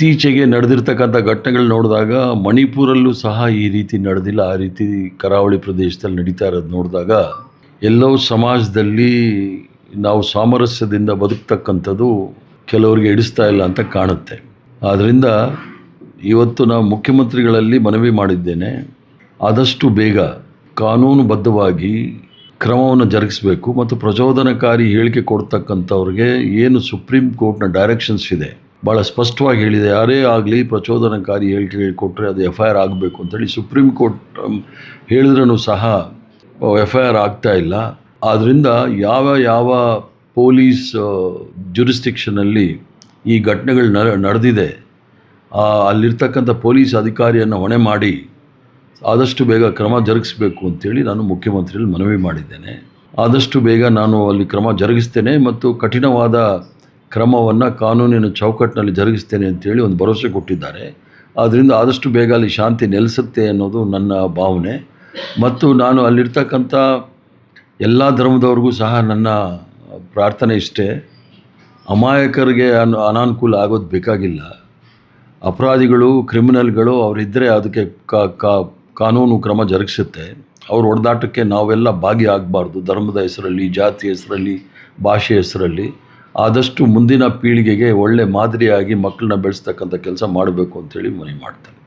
ಇತ್ತೀಚೆಗೆ ನಡೆದಿರ್ತಕ್ಕಂಥ ಘಟನೆಗಳು ನೋಡಿದಾಗ ಮಣಿಪುರಲ್ಲೂ ಸಹ ಈ ರೀತಿ ನಡೆದಿಲ್ಲ. ಆ ರೀತಿ ಕರಾವಳಿ ಪ್ರದೇಶದಲ್ಲಿ ನಡೀತಾ ಇರೋದು ನೋಡಿದಾಗ ಎಲ್ಲೋ ಸಮಾಜದಲ್ಲಿ ನಾವು ಸಾಮರಸ್ಯದಿಂದ ಬದುಕ್ತಕ್ಕಂಥದ್ದು ಕೆಲವರಿಗೆ ಹಿಡಿಸ್ತಾ ಇಲ್ಲ ಅಂತ ಕಾಣುತ್ತೆ. ಆದ್ದರಿಂದ ಇವತ್ತು ನಾವು ಮುಖ್ಯಮಂತ್ರಿಗಳಲ್ಲಿ ಮನವಿ ಮಾಡಿದ್ದೇನೆ. ಆದಷ್ಟು ಬೇಗ ಕಾನೂನುಬದ್ಧವಾಗಿ ಕ್ರಮವನ್ನು ಜರುಗಿಸಬೇಕು ಮತ್ತು ಪ್ರಚೋದನಕಾರಿ ಹೇಳಿಕೆ ಕೊಡ್ತಕ್ಕಂಥವ್ರಿಗೆ ಏನು ಸುಪ್ರೀಂ ಕೋರ್ಟ್ನ ಡೈರೆಕ್ಷನ್ಸ್ ಇದೆ ಭಾಳ ಸ್ಪಷ್ಟವಾಗಿ ಹೇಳಿದೆ ಯಾರೇ ಆಗಲಿ, ಪ್ರಚೋದನಕಾರಿ ಹೇಳಿಕೆ ಕೊಟ್ಟರೆ ಅದು ಎಫ್ ಐ ಆರ್ ಆಗಬೇಕು ಅಂತೇಳಿ ಸುಪ್ರೀಂ ಕೋರ್ಟ್ ಹೇಳಿದ್ರೂ ಸಹ ಎಫ್ ಐ ಆರ್ ಆಗ್ತಾ ಇಲ್ಲ. ಆದ್ದರಿಂದ ಯಾವ ಯಾವ ಪೊಲೀಸ್ ಜುರಿಸ್ಟಿಕ್ಷನಲ್ಲಿ ಈ ಘಟನೆಗಳು ನಡೆದಿದೆ ಅಲ್ಲಿರ್ತಕ್ಕಂಥ ಪೊಲೀಸ್ ಅಧಿಕಾರಿಯನ್ನು ಹೊಣೆ ಮಾಡಿ ಆದಷ್ಟು ಬೇಗ ಕ್ರಮ ಜರುಗಿಸಬೇಕು ಅಂತೇಳಿ ನಾನು ಮುಖ್ಯಮಂತ್ರಿಯಲ್ಲಿ ಮನವಿ ಮಾಡಿದ್ದೇನೆ. ಆದಷ್ಟು ಬೇಗ ನಾನು ಅಲ್ಲಿ ಕ್ರಮ ಜರುಗಿಸ್ತೇನೆ ಮತ್ತು ಕಠಿಣವಾದ ಕ್ರಮವನ್ನು ಕಾನೂನಿನ ಚೌಕಟ್ಟಿನಲ್ಲಿ ಜರುಗಿಸ್ತೇನೆ ಅಂತೇಳಿ ಒಂದು ಭರವಸೆ ಕೊಟ್ಟಿದ್ದಾರೆ. ಆದ್ದರಿಂದ ಆದಷ್ಟು ಬೇಗ ಅಲ್ಲಿ ಶಾಂತಿ ನೆಲೆಸುತ್ತೆ ಅನ್ನೋದು ನನ್ನ ಭಾವನೆ. ಮತ್ತು ನಾನು ಅಲ್ಲಿರ್ತಕ್ಕಂಥ ಎಲ್ಲ ಧರ್ಮದವ್ರಿಗೂ ಸಹ ನನ್ನ ಪ್ರಾರ್ಥನೆ ಇಷ್ಟೇ. ಅಮಾಯಕರಿಗೆ ಅನ್, ಅನಾನುಕೂಲ ಆಗೋದು ಬೇಕಾಗಿಲ್ಲ. ಅಪರಾಧಿಗಳು, ಕ್ರಿಮಿನಲ್ಗಳು ಅವರಿದ್ದರೆ ಅದಕ್ಕೆ ಕಾನೂನು ಕ್ರಮ ಜರುಗಿಸುತ್ತೆ. ಅವ್ರ ಹೊಡೆದಾಟಕ್ಕೆ ನಾವೆಲ್ಲ ಭಾಗಿಯಾಗಬಾರ್ದು ಧರ್ಮದ ಹೆಸರಲ್ಲಿ, ಜಾತಿ ಹೆಸರಲ್ಲಿ, ಭಾಷೆ ಹೆಸರಲ್ಲಿ. ಆದಷ್ಟು ಮುಂದಿನ ಪೀಳಿಗೆಗೆ ಒಳ್ಳೆ ಮಾದರಿಯಾಗಿ ಮಕ್ಕಳನ್ನ ಬೆಳೆಸ್ತಕ್ಕಂಥ ಕೆಲಸ ಮಾಡಬೇಕು ಅಂತೇಳಿ ಮನವಿ ಮಾಡ್ತೇನೆ.